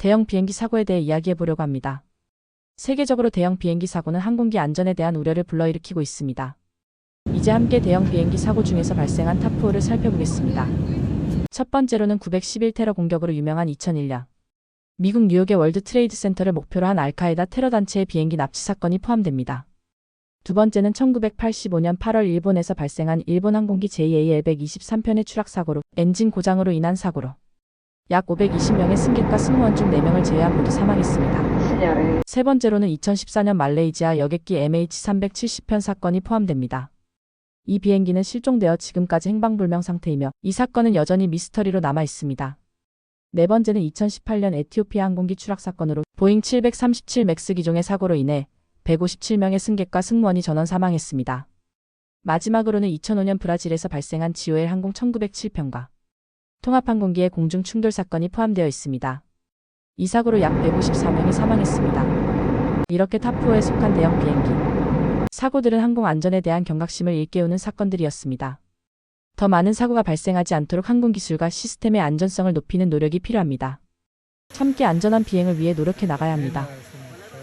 대형 비행기 사고에 대해 이야기해 보려고 합니다. 세계적으로 대형 비행기 사고는 항공기 안전에 대한 우려를 불러일으키고 있습니다. 이제 함께 대형 비행기 사고 중에서 발생한 탑4를 살펴보겠습니다. 첫 번째로는 911 테러 공격으로 유명한 2001년 미국 뉴욕의 월드 트레이드 센터를 목표로 한 알카에다 테러 단체의 비행기 납치 사건이 포함됩니다. 두 번째는 1985년 8월 일본에서 발생한 일본 항공기 JAL123편의 추락 사고로 엔진 고장으로 인한 사고로 약 520명의 승객과 승무원 중 4명을 제외한 모두 사망했습니다. 세 번째로는 2014년 말레이시아 여객기 MH370편 사건이 포함됩니다. 이 비행기는 실종되어 지금까지 행방불명 상태이며 이 사건은 여전히 미스터리로 남아 있습니다. 네 번째는 2018년 에티오피아 항공기 추락 사건으로 보잉 737 맥스 기종의 사고로 인해 157명의 승객과 승무원이 전원 사망했습니다. 마지막으로는 2005년 브라질에서 발생한 GOL 항공 1907편과 통합항공기의 공중 충돌 사건이 포함되어 있습니다. 이 사고로 약 154명이 사망했습니다. 이렇게 탑4에 속한 대형 비행기. 사고들은 항공 안전에 대한 경각심을 일깨우는 사건들이었습니다. 더 많은 사고가 발생하지 않도록 항공 기술과 시스템의 안전성을 높이는 노력이 필요합니다. 함께 안전한 비행을 위해 노력해 나가야 합니다.